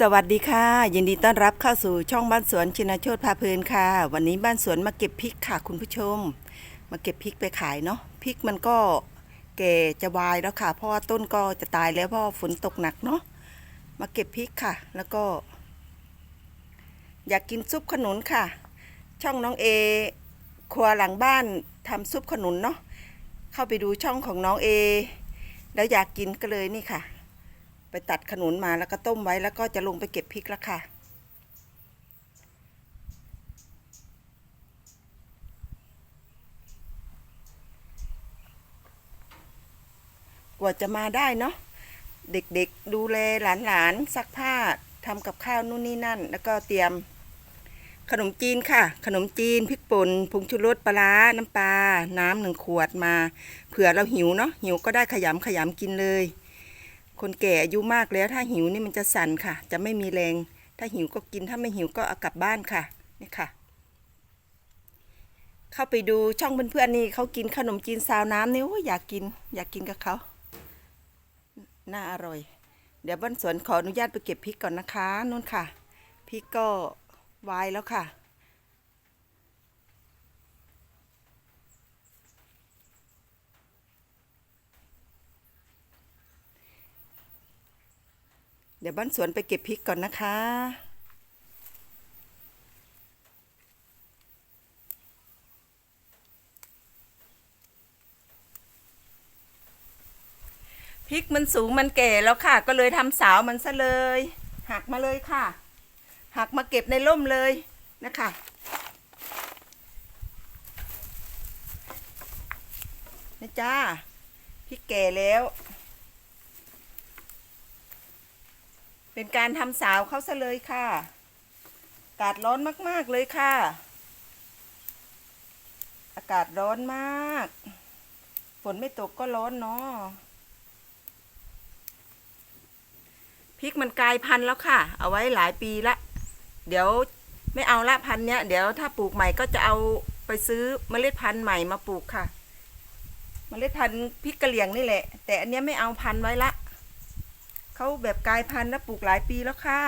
สวัสดีค่ะ ยินดีต้อนรับเข้าสู่ช่องบ้านสวนชินโชตพาเพลินค่ะ วันนี้บ้านสวนมาเก็บพริกค่ะคุณผู้ชม มาเก็บพริกไปขายเนาะพริกมันก็แก่จะวายแล้วค่ะ เพราะว่าต้นก็จะตายแล้วเพราะฝนตกหนักเนาะมาเก็บพริกค่ะ แล้วก็ อยากกินซุปขนุนค่ะ ช่องน้องเอครัวหลังบ้านทำซุปขนุนเนาะเข้าไปดูช่องของน้องเอแล้วอยากกินก็เลยนี่ค่ะ ไปตัดขนุนมาแล้วก็ต้มไว้แล้วก็จะลงไปเก็บพริกแล้วค่ะ กว่าจะมาได้เนาะเด็กๆดูแลหลานๆซักผ้าทำกับข้าวนู่นนี่นั่น แล้วก็เตรียมขนมจีนค่ะ ขนมจีนพริกป่นผงชูรสปลาร้าน้ำปลา น้ำหนึ่งขวดมา เผื่อเราหิวเนาะหิวก็ได้ขยำขยำกินเลย คนแก่อายุมากแล้วถ้าหิวนี่มันจะสั่นค่ะ จะไม่มีแรง ถ้าหิวก็กินถ้าไม่หิวก็เอากลับบ้านค่ะนี่ค่ะ เข้าไปดูช่องเพื่อนๆนี่เขากินขนมจีนซาวน้ำนี่โอ้อยากกิน อยากกินกับเขาน่าอร่อย เดี๋ยวบ้านสวนขออนุญาตไปเก็บพริกก่อนนะคะนู่นค่ะพริกก็วายแล้วค่ะ เดี๋ยวบ้านสวนไปเก็บพริกก่อนนะคะ พริกมันสูงมันแก่แล้วค่ะ ก็เลยทำสาวมันซะเลย หักมาเลยค่ะ หักมาเก็บในร่มเลยนะคะนี่จ้าพริกแก่แล้ว เป็นการทำสาวเขาซะเลยค่ะ อากาศร้อนมาก ๆ เลยค่ะ อากาศร้อนมาก ฝนไม่ตกก็ร้อนเนาะพริกมันกลายพันธุ์แล้วค่ะ เอาไว้หลายปีละ เดี๋ยวไม่เอาละพันธุ์เนี้ย เดี๋ยวถ้าปลูกใหม่ก็จะเอาไปซื้อเมล็ดพันธุ์ใหม่มาปลูกค่ะ เมล็ดพันธุ์พริกกะเหรี่ยงนี่แหละ แต่อันเนี้ยไม่เอาพันธุ์ไว้ละ เขาแบบกลายพันธุ์แล้วปลูกหลายปีแล้วค่ะ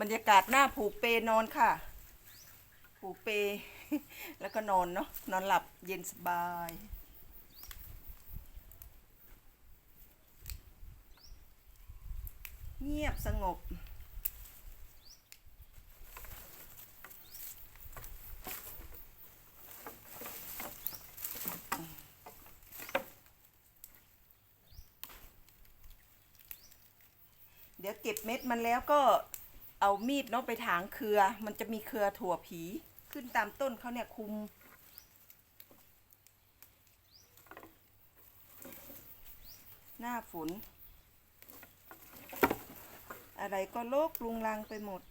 บรรยากาศหน้าผูกเปนอนค่ะ ผูกเป แล้วก็นอนเนาะนอนหลับเย็นสบาย เงียบสงบเดี๋ยวเก็บเม็ดมันแล้วก็ เอามีดเนาะไปถางเครือ มันจะมีเครือถั่วผีขึ้นตามต้นเขาเนี่ยคุม หน้าฝน อะไรก็โลกลุงลังไปหมด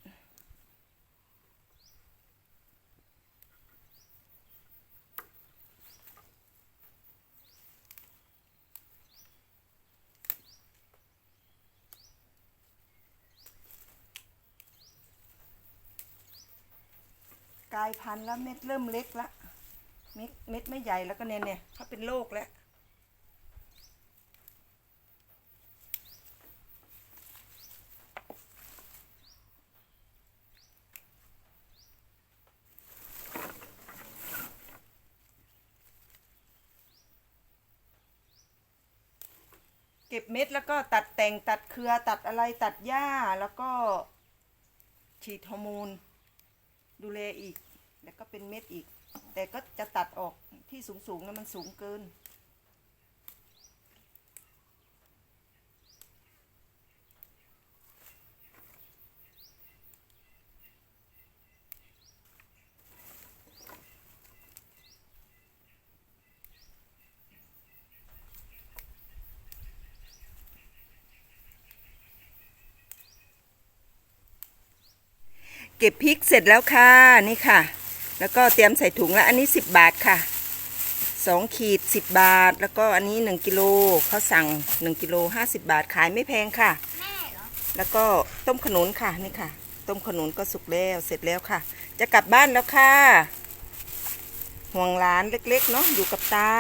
กลายพันธุ์แล้วเม็ดเริ่มเล็กละเม็ดเม็ดไม่ใหญ่แล้วก็เนี่ยเนี่ยเขาเป็นโรคแล้วเก็บเม็ดแล้วก็ตัดแต่งตัดเครือตัดอะไรตัดหญ้าแล้วก็ฉีดฮอร์โมนดูแลอีก แล้วก็เป็นเม็ดอีก แต่ก็จะตัดออกที่สูงๆนะมันสูงเกิน เก็บพริกเสร็จแล้วค่ะ นี่ค่ะ แล้วก็เตรียมใส่ถุงแล้วอันนี้ 10 บาทค่ะ 2 ขีด 10 บาท แล้วก็อันนี้ 1กิโลเขาสั่ง 1กิโล50 บาทขายไม่แพงค่ะแม่เหรอแล้วก็ต้มขนุนค่ะนี่ค่ะ ต้มขนุนก็สุกแล้วเสร็จแล้วค่ะ จะกลับบ้านแล้วค่ะ ห่วงหลานเล็กๆเนาะอยู่กับตา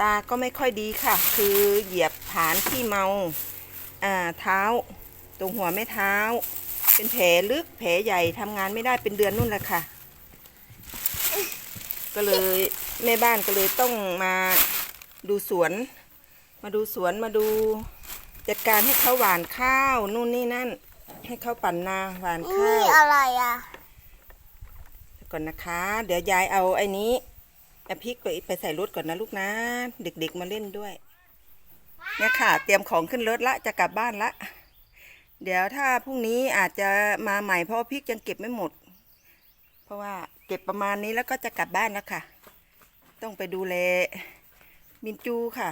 ตาก็ไม่ค่อยดีค่ะ คือเหยียบผานที่เมาอ่าเท้า ตรงหัวไม่เท้า เป็นแผลลึกแผลใหญ่ทำงานไม่ได้เป็นเดือนนู่นแหละค่ะ ก็เลยแม่บ้านก็เลยต้องมาดูสวน มาดูสวนมาดูจัดการให้เขาหวานข้าวนู่นนี่นั่น ให้เขาปั่นนาหวานข้าวนี่อะไรอะก่อนนะคะ เดี๋ยวยายเอาไอ้นี้เอาพริกไปไปใส่รถก่อนนะลูกนะ เด็กๆมาเล่นด้วยเนี่ยค่ะ เตรียมของขึ้นรถละจะกลับบ้านละ เดี๋ยวถ้าพรุ่งนี้อาจจะมาใหม่เพราะพริกยังเก็บไม่หมด เพราะว่า เก็บประมาณนี้แล้วก็จะกลับบ้านแล้วค่ะ ต้องไปดูแลมินจูค่ะ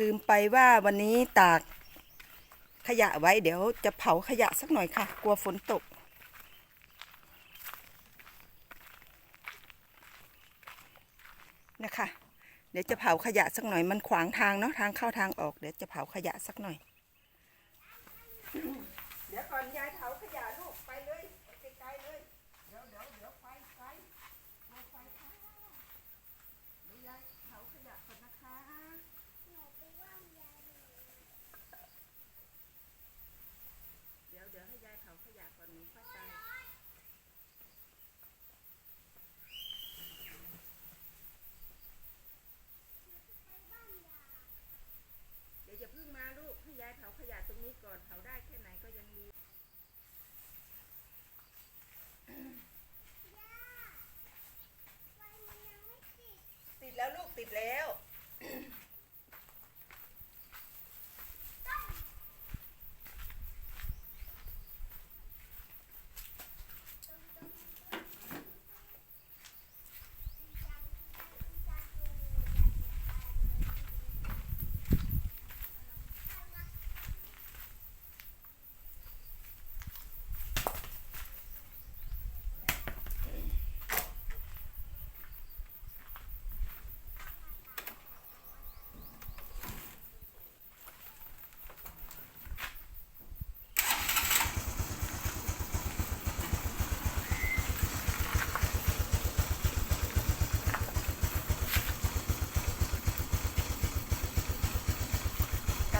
ลืมไปว่าวันนี้ตากขยะไว้เดี๋ยวจะเผาขยะสักหน่อยค่ะ กลัวฝนตก นะคะ เดี๋ยวจะเผาขยะสักหน่อยมันขวางทางเนาะทางเข้าทางออกเดี๋ยวจะเผาขยะสักหน่อย เดี๋ยวก่อนยายเผาขยะลูกไปเลยไปไกลๆเลย เดี๋ยวเดี๋ยวเดี๋ยวไฟไฟไฟไฟค่ะเดี๋ยวยายเผาขยะก่อนนะคะ เดี๋ยวเดี๋ยวให้ยายเผาขยะก่อนหนูค่อยไปเดี๋ยวอย่าเพิ่งมาลูกให้ยายเผาขยะตรงนี้ก่อนเผาได้แค่ไหนก็ยังดี ติดแล้ว